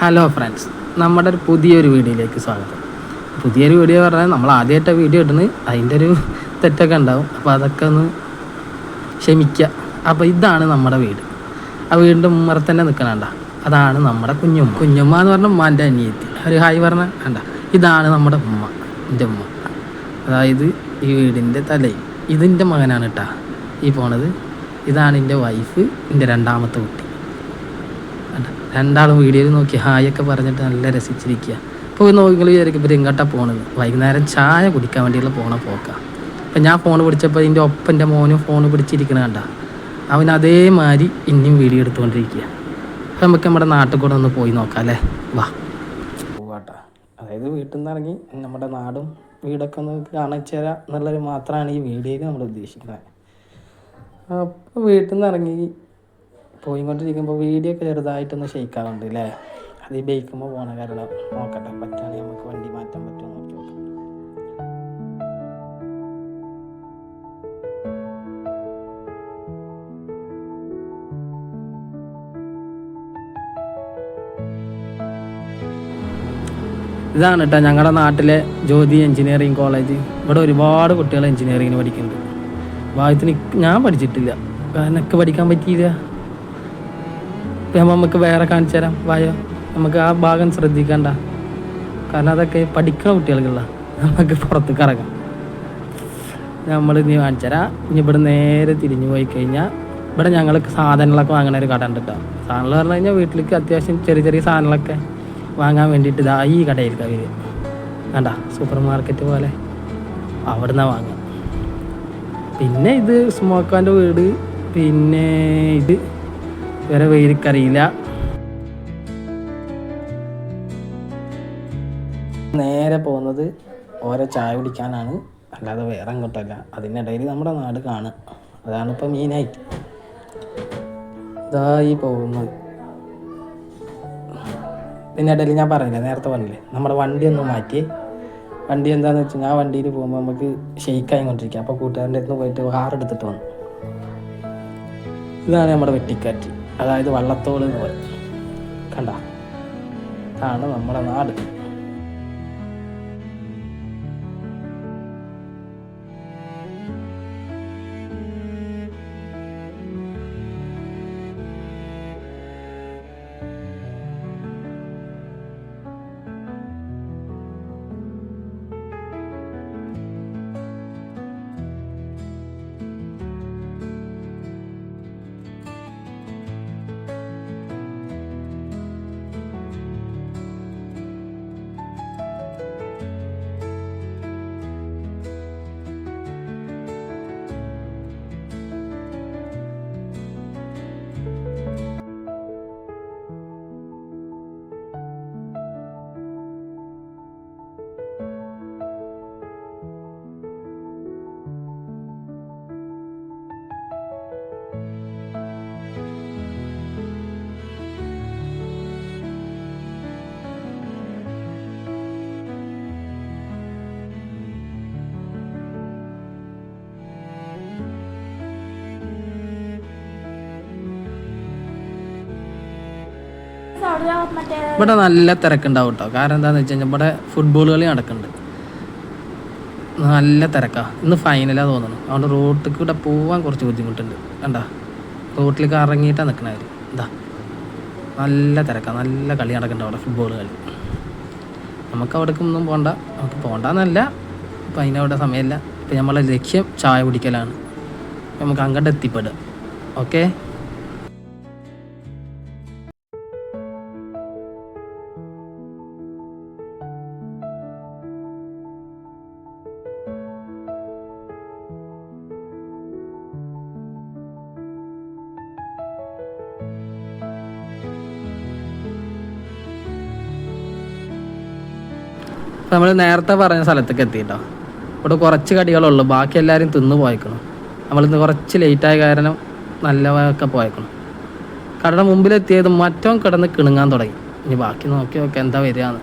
Hello friends നമ്മുടെ ഒരു പുതിയൊരു വീഡിയോയിലേക്ക് സ്വാഗതം. പുതിയൊരു വീഡിയോ പറഞ്ഞാൽ നമ്മൾ ആദ്യമായിട്ട് വീഡിയോ ഇടുന്നത്. അതിന്റെ ഒരു തെറ്റൊക്കെ ഉണ്ടാവും. അപ്പോൾ അതൊക്കെ ഒന്ന് ക്ഷമിക്കുക. അപ്പോൾ ഇതാണ് നമ്മുടെ വീട്. ആ വീടിന്റെ ഉമ്മറ തന്നെ നിൽക്കണണ്ട അതാണ് നമ്മുടെ കുഞ്ഞുമ്മ. കുഞ്ഞുമ്മ എന്ന് പറഞ്ഞാൽ ഉമ്മാന്റെ അനിയത്തി. ഒരു ഹായ് പറഞ്ഞ കണ്ട. ഇതാണ് നമ്മുടെ ഉമ്മ. എന്റെ ഉമ്മ. അതായത് ഈ വീടിന്റെ തലയും ഇതിന്റെ മകനാണ് കേട്ടാ. ഈ പോണത്. ഇതാണ് എന്റെ വൈഫ് എന്റെ രണ്ടാമത്തെ കുട്ടി. രണ്ടാളും വീഡിയോയിൽ നോക്കി ഹായ് ഒക്കെ പറഞ്ഞിട്ട് നല്ല രസിച്ചിരിക്കുക. ഇപ്പോൾ നോക്കി വിചാരിക്കും ഇവർ എങ്ങോട്ടാ പോണത്. വൈകുന്നേരം ചായ കുടിക്കാൻ വേണ്ടിയുള്ള പോണ പോക്ക. അപ്പം ഞാൻ ഫോൺ പിടിച്ചപ്പോൾ ഇതിന്റെ ഒപ്പം എന്റെ മോനും ഫോൺ പിടിച്ചിരിക്കണ കണ്ട. അവൻ അതേമാതിരി ഇനിയും വീഡിയോ എടുത്തുകൊണ്ടിരിക്കുക. അപ്പം നമുക്ക് നമ്മുടെ നാട്ടിൽ കൂടെ ഒന്ന് പോയി നോക്കാം അല്ലേ? വാ. പോവാട്ടാ. അതായത് വീട്ടിൽ നിന്ന് ഇറങ്ങി നമ്മുടെ നാടും വീടൊക്കെ ഒന്ന് കാണിച്ചു തരാം എന്നുള്ളൊരു മാത്രമാണ് ഈ വീഡിയോയിൽ നമ്മൾ ഉദ്ദേശിക്കുന്നത്. അപ്പോൾ വീട്ടിൽ നിന്ന് ഇറങ്ങി പോയിക്കൊണ്ടിരിക്കുമ്പോൾ വീഡിയോ ഒക്കെ ചെറുതായിട്ടൊന്ന് ഷെയ്ക്കാറുണ്ട് അല്ലേ അത് ഈ ബൈക്കുമ്പോൾ പോകണ കാരണം നോക്കട്ടെ പറ്റുകയാണെങ്കിൽ നമുക്ക് വണ്ടി മാറ്റാൻ പറ്റുമോ നോക്കി നോക്കാം. ഇതാണ് കേട്ടോ ഞങ്ങളുടെ നാട്ടിലെ ജ്യോതി എഞ്ചിനീയറിംഗ് കോളേജ് ഇവിടെ ഒരുപാട് കുട്ടികൾ എഞ്ചിനീയറിങ്ങിന് പഠിക്കുന്നുണ്ട്. ഭാഗ്യത്തിന് ഞാൻ പഠിച്ചിട്ടില്ല. കാരണം എനിക്ക് പഠിക്കാൻ പറ്റിയില്ല. നമുക്ക് വേറെ കാണിച്ചു തരാം. വായോ. നമുക്ക് ആ ഭാഗം ശ്രദ്ധിക്കണ്ട. കാരണം അതൊക്കെ പഠിക്കുന്ന കുട്ടികൾക്കുള്ള. നമുക്ക് പുറത്ത് കറങ്ങാം നമ്മൾ ഇനി കാണിച്ചു തരാം. ഇനി ഇവിടെ നേരെ തിരിഞ്ഞു പോയി കഴിഞ്ഞാൽ ഇവിടെ ഞങ്ങൾക്ക് സാധനങ്ങളൊക്കെ വാങ്ങണ ഒരു കട ഉണ്ട് കേട്ടോ സാധനങ്ങൾ പറഞ്ഞു കഴിഞ്ഞാൽ വീട്ടിലേക്ക് അത്യാവശ്യം ചെറിയ ചെറിയ സാധനങ്ങളൊക്കെ വാങ്ങാൻ വേണ്ടിയിട്ട് ഇതാ ഈ കടയിലേക്ക് അവർ വേണ്ട സൂപ്പർ മാർക്കറ്റ് പോലെ. അവിടെ നിന്നാണ് വാങ്ങുക. പിന്നെ ഇത് സ്മോക്കാന്റെ വീട്. പിന്നെ ഇത് വേറെ വേരിക്കറിയില്ല നേരെ പോകുന്നത് ഓരോ ചായ കുടിക്കാനാണ്. അല്ലാതെ വേറെ അങ്ങോട്ടല്ല. അതിനിടയിൽ നമ്മുടെ നാട് കാണുക അതാണ് ഇപ്പം മെയിനായിട്ട് ഇതായി പോകുന്നത്. ഇതിനിടയിൽ ഞാൻ പറഞ്ഞില്ലേ നേരത്തെ പറഞ്ഞില്ലേ നമ്മുടെ വണ്ടി ഒന്ന് മാറ്റി. വണ്ടി എന്താണെന്ന് വെച്ചാൽ ആ വണ്ടിയിൽ പോകുമ്പോൾ നമുക്ക് ഷെയ്ക്കായി കൊണ്ടിരിക്കുക അപ്പോൾ കൂട്ടുകാരന്റെ അടുത്ത് പോയിട്ട് കാർ എടുത്തിട്ട് വന്നു. ഇതാണ് നമ്മുടെ വെട്ടിക്കാറ്റ്. അതായത് വള്ളത്തോൾ എന്ന് പറയും. കണ്ട? അതാണ് നമ്മുടെ നാട്. ഇവിടെ നല്ല തിരക്കുണ്ടാവും കേട്ടോ കാരണം എന്താണെന്ന് വെച്ച് കഴിഞ്ഞാൽ ഇവിടെ ഫുട്ബോൾ കളി നടക്കുന്നുണ്ട് നല്ല തിരക്കാണ് ഇന്ന് ഫൈനലാണ് തോന്നുന്നു അതുകൊണ്ട് റോട്ടിൽ കൂടെ പോകാൻ കുറച്ച് ബുദ്ധിമുട്ടുണ്ട്. കണ്ടാ? റോട്ടിലേക്ക് ഇറങ്ങിയിട്ടാണ് നിൽക്കണവർ എന്താ നല്ല തിരക്കാണ് നല്ല കളി നടക്കുന്നുണ്ട് അവിടെ ഫുട്ബോൾ കളി. നമുക്ക് അവിടേക്ക് ഒന്നും പോകണ്ട നമുക്ക് പോകണ്ടെന്നല്ല ഇപ്പം അതിനവിടെ സമയമില്ല ഇപ്പം നമ്മളെ ലക്ഷ്യം ചായ കുടിക്കലാണ്. നമുക്ക് അങ്ങോട്ട് എത്തിപ്പെടുക. ഓക്കെ? നമ്മൾ നേരത്തെ പറഞ്ഞ സ്ഥലത്തേക്ക് എത്തിയിട്ടോ. ഇവിടെ കുറച്ച് കടികളുള്ളൂ ബാക്കി എല്ലാവരും തിന്നു പോയേക്കണം. നമ്മളിന്ന് കുറച്ച് ലേറ്റായ കാരണം നല്ലതൊക്കെ പോയേക്കണം. കടയുടെ മുമ്പിലെത്തിയത് മറ്റോ കിടന്ന് കിണുങ്ങാൻ തുടങ്ങി. ഇനി ബാക്കി നോക്കി നോക്കി എന്താ വരികയെന്ന്.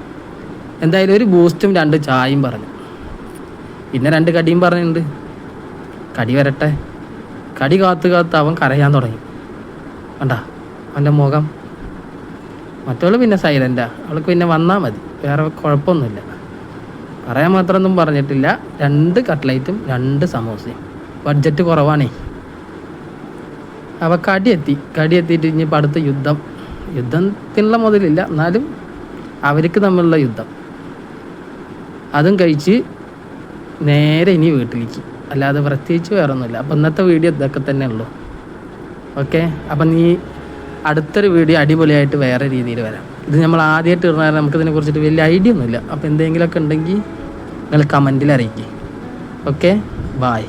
എന്തായാലും ഒരു ബൂസ്റ്റും രണ്ട് ചായയും പറഞ്ഞു. പിന്നെ രണ്ട് കടിയും പറഞ്ഞിട്ടുണ്ട്. കടി വരട്ടെ. കടി കാത്തു കാത്ത് അവൻ കരയാൻ തുടങ്ങി. വേണ്ട അവന്റെ മുഖം. മറ്റവൾ പിന്നെ സൈലന്റാ അവൾക്ക് പിന്നെ വന്നാൽ മതി. വേറെ കുഴപ്പമൊന്നുമില്ല. പറയാൻ മാത്രമൊന്നും പറഞ്ഞിട്ടില്ല. രണ്ട് കട്ട്ലൈറ്റും രണ്ട് സമോസയും. ബഡ്ജറ്റ് കുറവാണേ. അപ്പോൾ കടിയെത്തി. കടിയെത്തിയിട്ട് ഇനിയിപ്പോൾ അടുത്ത യുദ്ധം. യുദ്ധത്തിനുള്ള മുതലില്ല. എന്നാലും അവർക്ക് തമ്മിലുള്ള യുദ്ധം. അതും കഴിച്ച് നേരെ ഇനി വീട്ടിലേക്ക്. അല്ലാതെ പ്രത്യേകിച്ച് വേറെ ഒന്നുമില്ല അപ്പം ഇന്നത്തെ വീഡിയോ ഇതൊക്കെ തന്നെ ഉള്ളൂ ഓക്കെ? അപ്പം നീ അടുത്തൊരു വീഡിയോ അടിപൊളിയായിട്ട് വേറെ രീതിയിൽ വരാം. ഇത് നമ്മൾ ആദ്യമായിട്ട് ഇടുന്ന കാരണം നമുക്കിതിനെ കുറിച്ചിട്ട് വലിയ ഐഡിയ ഒന്നുമില്ല. അപ്പോൾ എന്തെങ്കിലുമൊക്കെ ഉണ്ടെങ്കിൽ നിങ്ങൾ കമന്റിൽ അറിയിക്കുക ഓക്കെ? ബായ്